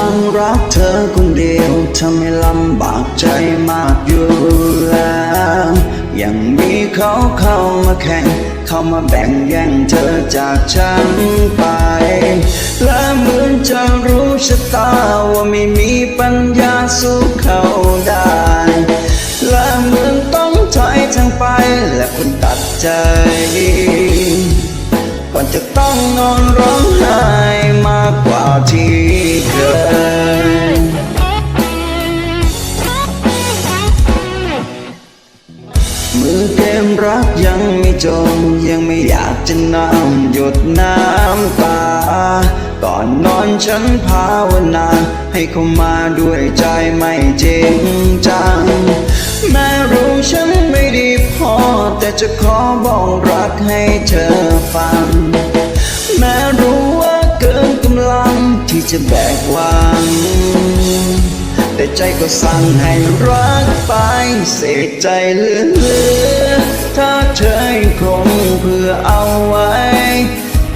ำพังรักเธอคนเดียวทำให้ลำบากใจมากอยู่แล้วยังมีเขาเข้ามาแข่ง เข้ามาแบ่งแย่งเธอจากฉันไป และเหมือนจะรู้ชะตาว่าไม่มีปัญญาสู้เขาได้ และเหมือนต้องถอยทางไปและคนตัดใจก่อนจะต้องนอนร้องไห้ ที่เคยมือเกมรักยังไม่จมยังไม่อยากจะน้ำหยดน้ำตา ก่อนนอนฉันภาวนา ให้เขามาด้วยใจไม่จริงจัง แม้รู้ฉันไม่ดีพอ แต่จะขอบอกรักให้เธอฟัง แม้รู้ ที่จะแบกวางแต่ใจก็สั่งให้รักไป เสียใจเหลือถ้าเธอคงเพื่อเอาไว้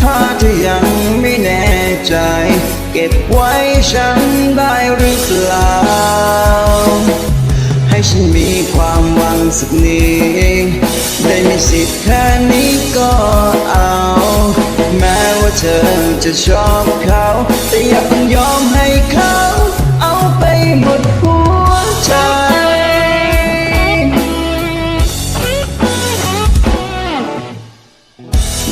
ถ้าเธอยังไม่แน่ใจ เก็บไว้ฉันได้หรือเปล่า ให้ฉันมีความหวังสักนิดได้มีสิทธิ์แค่นี้ก็เอาแม้ว่า เธอจะชอบเขา แต่อย่าเพิ่งยอมให้เขา เอาไปหมดหัวใจ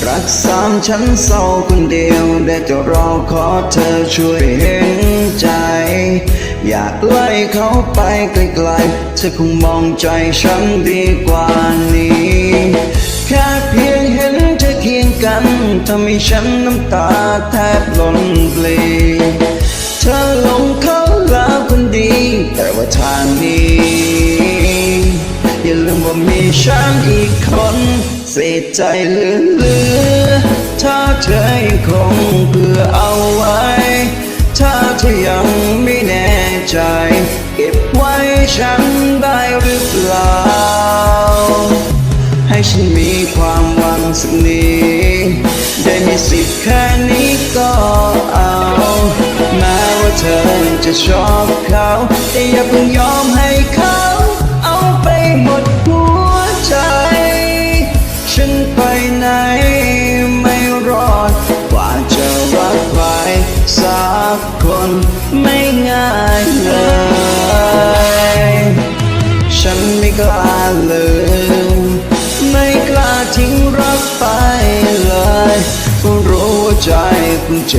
รักสามฉันเศร้าคนเดียว ได้แต่รอขอเธอช่วยเห็นใจ อยากไล่เขาไปไกลๆเธอคงมองใจฉันดีกว่านี้ แค่เพียงำให้ฉันน้ำตาแทบหล่นปลเธอลงเขาแล้วคนดี แต่ว่าทางนี้ อย่าลืมว่ามีฉันอีกคนเสียใจเหลือๆถ้าเธอยังคงเพื่อเอาไว้ ถ้าเธอยังไม่แน่ใจ เก็บไว้ฉันได้หรือเปล่า ให้ฉันมีความหวังสักนิด สิทธิ์แค่นี้ก็เอา แม้ว่าเธอจะชอบเขา แต่อย่าเพิ่งยอมให้เขาเอาไปหมดหัวใจ ฉันไปไหนไม่รอด กว่าจะรักใครสักคนไม่ง่ายเลย รู้ว่าใจ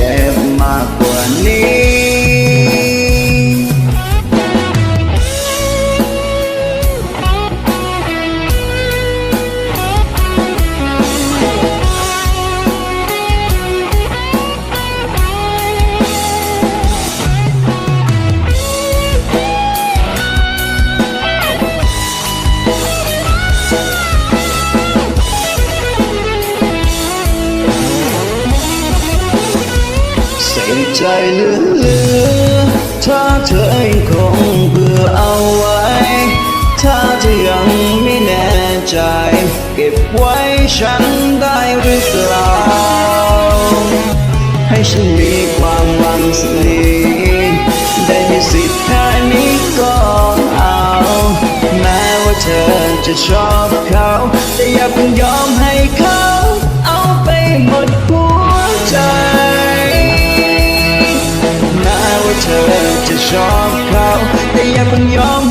ใจเหลือถ้าเธอยังคงเพื่อเอาไว้ ถ้าเธอยังไม่แน่ใจ เก็บไว้ฉันได้หรือเปล่า ให้ฉันมีความหวังสักนิดได้มีสิทธิ์แค่นี้ก็เอา แม้ว่าเธอจะชอบเขา แต่อย่าเพิ่งยอมให้เขา เธอจะชอบเขาแต่ยังมันยอม